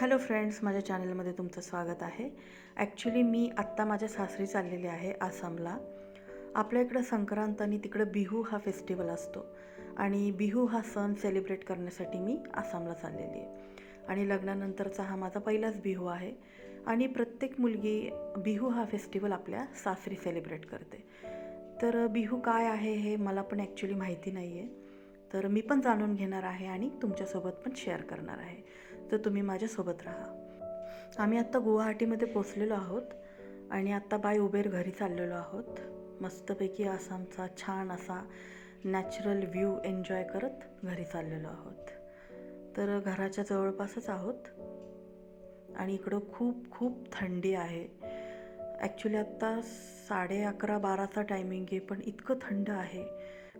Hello friends माझ्या चॅनलमध्ये तुमचं स्वागत आहे. ॲक्च्युली मी आत्ता माझ्या सासरी चाललेली आहे आसामला. आपल्या इकडं संक्रांत आणि तिकडं बिहू हा फेस्टिवल असतो. आणि बिहू हा सण सेलिब्रेट करण्यासाठी मी आसामला चाललेली आहे. आणि लग्नानंतरचा हा माझा पहिलाच बिहू आहे. आणि प्रत्येक मुलगी बिहू हा फेस्टिवल आपल्या सासरी सेलिब्रेट करते. तर बिहू काय आहे हे मला पण ॲक्च्युली माहिती नाही आहे तर मी पण जाणून घेणार आहे आणि तुमच्यासोबत पण शेअर करणार आहे. तर तुम्ही माझ्यासोबत राहा. आम्ही आत्ता गुवाहाटीमध्ये पोचलेलो आहोत आणि आत्ता बाय उबेर घरी चाललेलो आहोत. मस्तपैकी आसामचा छान असा नॅचरल व्ह्यू एन्जॉय करत घरी चाललेलो आहोत. तर घराच्या जवळपासच आहोत. आणि इकडं खूप खूप थंडी आहे. ॲक्च्युली आत्ता साडे अकरा बाराचा टायमिंग आहे पण इतकं थंड आहे.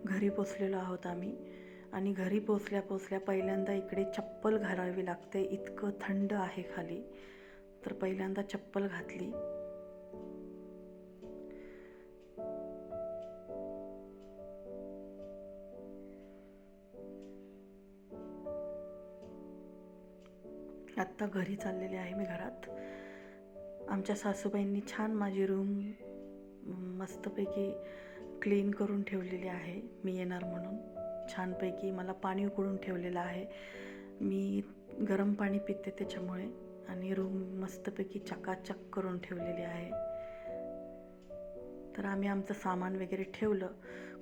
घरी पोचलेलो आहोत आम्ही. आणि घरी पोचल्या पोचल्या पहिल्यांदा इकडे चप्पल घालावी लागते. इतकं थंड आहे खाली. तर पहिल्यांदा चप्पल घातली. आत्ता घरी चाललेले आहे मी घरात. आमच्या सासूबाईंनी छान माझी रूम मस्तपैकी क्लीन करून ठेवलेली आहे. मी येणार म्हणून. छानपैकी मला पाणी उकळून ठेवलेलं आहे. मी गरम पाणी पिते त्याच्यामुळे आणि रूम मस्तपैकी चकाचक करून ठेवलेली आहे. तर आम्ही आमचं सामान वगैरे ठेवलं.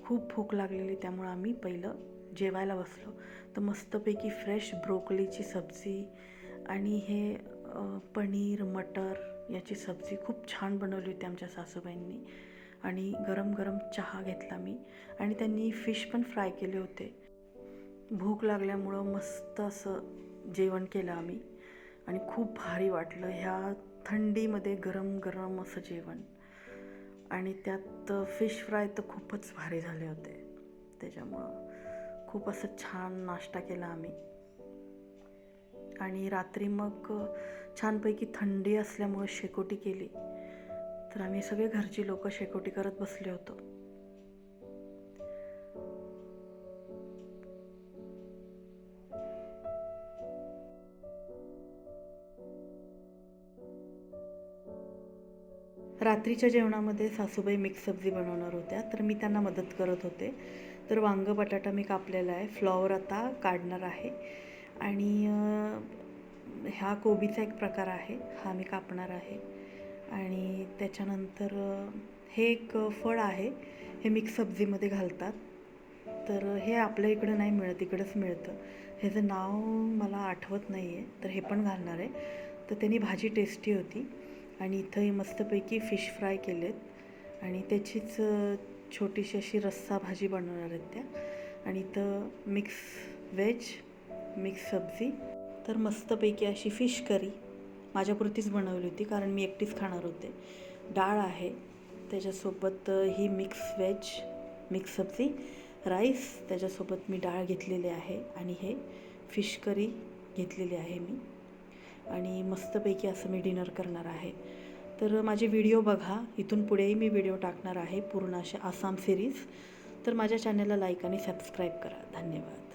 खूप भूक लागलेली त्यामुळं आम्ही पहिलं जेवायला बसलो. तर मस्तपैकी फ्रेश ब्रोकलीची सब्जी आणि हे पनीर मटर याची सब्जी खूप छान बनवली होती आमच्या सासूबाईंनी. आणि गरम गरम चहा घेतला मी. आणि त्यांनी फिश पण फ्राय केले होते. भूक लागल्यामुळं मस्त असं जेवण केलं आम्ही. आणि खूप भारी वाटलं ह्या थंडीमध्ये गरम गरम असं जेवण. आणि त्यात फिश फ्राय तर खूपच भारी झाले होते. त्याच्यामुळं खूप असं छान नाश्ता केला आम्ही. आणि रात्री मग छानपैकी थंडी असल्यामुळं शेकोटी केली. तर आम्ही सगळे घरची लोक शेकोटी करत बसले होतो. रात्रीच्या जेवणामध्ये सासूबाई मिक्स सब्जी बनवणार होत्या तर मी त्यांना मदत करत होते. तर वांग बटाटा मी कापलेला आहे फ्लॉवर आता काढणार आहे. आणि ह्या कोबीचा एक प्रकार आहे हा मी कापणार आहे. आणि त्याच्यानंतर हे एक फळ आहे हे मिक्स सब्जीमध्ये घालतात. तर हे आपल्या इकडं नाही मिळत इकडंच मिळतं. ह्याचं नाव मला आठवत नाही आहे तर हे पण घालणार आहे. तर त्यांनी भाजी टेस्टी होती आणि इथं हे मस्तपैकी फिश फ्राय केलेत. आणि त्याचीच छोटीशी अशी रस्सा भाजी बनवणार आहेत त्या. आणि इथं मिक्स व्हेज मिक्स सब्जी. तर मस्तपैकी अशी फिश करी. माझ्यापुरतीच बनवली होती कारण मी एकटीच खाणार होते. डाळ आहे त्याच्यासोबत ही मिक्स व्हेज मिक्स सब्जी राईस त्याच्यासोबत मी डाळ घेतलेली आहे आणि हे फिश करी घेतलेली आहे मी. आणि मस्तपैकी असं मी डिनर करणार आहे. तर माझे व्हिडिओ बघा. इथून पुढेही मी व्हिडिओ टाकणार आहे पूर्ण असे आसाम सिरीज तर माझ्या चॅनलला लाईक आणि सबस्क्राईब करा. धन्यवाद.